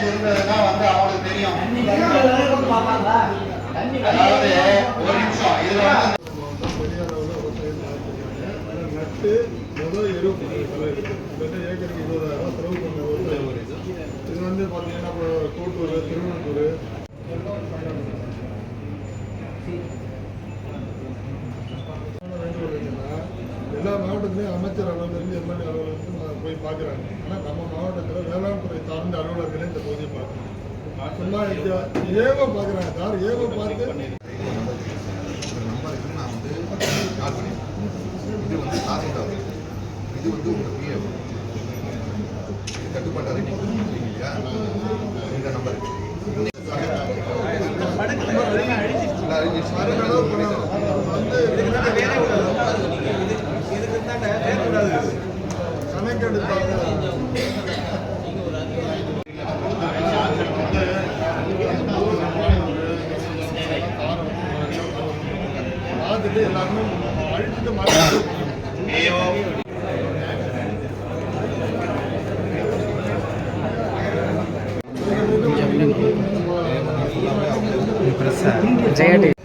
இருந்ததுன்னா வந்து அவங்களுக்கு தெரியும். அதாவது ஒரு நிமிஷம். இதுல வந்து பெரிய அளவில் நட்டு முதல் எரு ஏக்கருக்கு இருபதாயிரம் செலவு பண்ண இது வந்து பார்த்தீங்கன்னா கோட்டூர் திருவண்ணூர் எல்லா மாவட்டத்திலையும் அமைச்சர் அளவுலேருந்து எம்எல்ஏ அளவுலேருந்து பார்க்குறாங்க. ஆனால் நம்ம மாவட்டத்தில் வேளாண் துறை சார்ந்த அலுவலர்களே இந்த பகுதியை பார்க்குறோம் சும்மா ஏவ பார்க்குறாங்க. சார் ஏவ பார்த்து? ஒரு நம்பருக்கு நான் வந்து கால் பண்ணியிருக்கேன். இது வந்து தாசில்தார் இது வந்து உங்கள் பிஎஃப் கட்டுப்பாட்டு கொடுத்துருக்கீங்க இல்லையா? இந்த நம்பருக்கு. எல்லாம் பார்த்துட்டு எல்லாருமே அழிச்சிட்டு மாற்றி ஜெயடி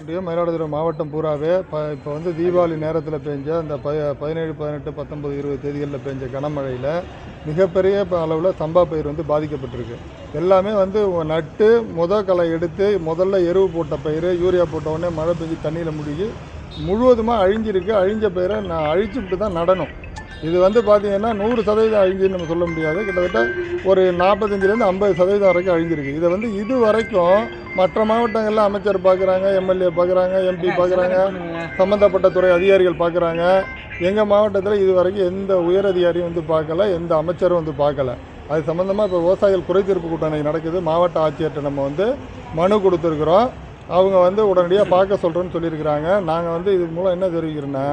ஒன்றியம் மயிலாடுதுறை மாவட்டம் பூராவே ப இப்போ வந்து தீபாவளி நேரத்தில் பெஞ்ச அந்த ப பதினேழு பதினெட்டு பத்தொம்பது இருபது தேதிகளில் பெஞ்ச கனமழையில் மிகப்பெரிய அளவில் சம்பா பயிர் வந்து பாதிக்கப்பட்டிருக்கு. எல்லாமே வந்து நட்டு முத களை எடுத்து முதல்ல எருவு போட்ட பயிர் யூரியா போட்ட உடனே மழை பெஞ்சு தண்ணியில் முழுகி முழுவதுமாக அழிஞ்சிருக்கு. அழிஞ்ச பயிரை நான் அழிச்சுட்டு தான் நடணும். இது வந்து பார்த்தீங்கன்னா நூறு சதவீதம் அழிஞ்சுன்னு நம்ம சொல்ல முடியாது. கிட்டத்தட்ட ஒரு நாற்பத்தஞ்சிலேருந்து ஐம்பது சதவீதம் வரைக்கும் அழிஞ்சிருக்கு. இதை வந்து இது வரைக்கும் மற்ற மாவட்டங்களில் அமைச்சர் பார்க்குறாங்க எம்எல்ஏ பார்க்குறாங்க எம்பி பார்க்குறாங்க சம்மந்தப்பட்ட துறை அதிகாரிகள் பார்க்குறாங்க எங்கள் மாவட்டத்தில் இது வரைக்கும் எந்த உயர் அதிகாரியும் வந்து பார்க்கல எந்த அமைச்சரும் வந்து பார்க்கல அது சம்மந்தமாக இப்போ விவசாயிகள் குறைதீர்ப்பு கூட்டணி நடக்குது. மாவட்ட ஆட்சியர்கிட்ட நம்ம வந்து மனு கொடுத்துருக்குறோம். அவங்க வந்து உடனடியாக பார்க்க சொல்கிறேன்னு சொல்லியிருக்கிறாங்க. நாங்கள் வந்து இது மூலம் என்ன தெரிவிக்கிறோன்னா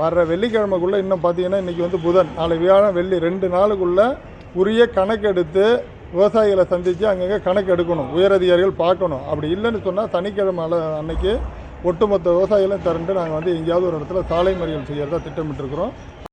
வர்ற வெள்ளிக்கிழமைக்குள்ளே இன்னும் பார்த்தீங்கன்னா இன்றைக்கி வந்து புதன். நாளை வியாழன் வெள்ளி ரெண்டு நாளுக்குள்ளே உரிய கணக்கெடுத்து விவசாயிகளை சந்தித்து அங்கங்கே கணக்கு எடுக்கணும் உயரதிகாரிகள் பார்க்கணும். அப்படி இல்லைன்னு சொன்னால் சனிக்கிழமை அன்னைக்கு ஒட்டுமொத்த விவசாயிகளும் திரண்டு நாங்கள் வந்து எங்கேயாவது ஒரு இடத்துல சாலை மறியல் செய்யறதா திட்டமிட்டிருக்கிறோம்.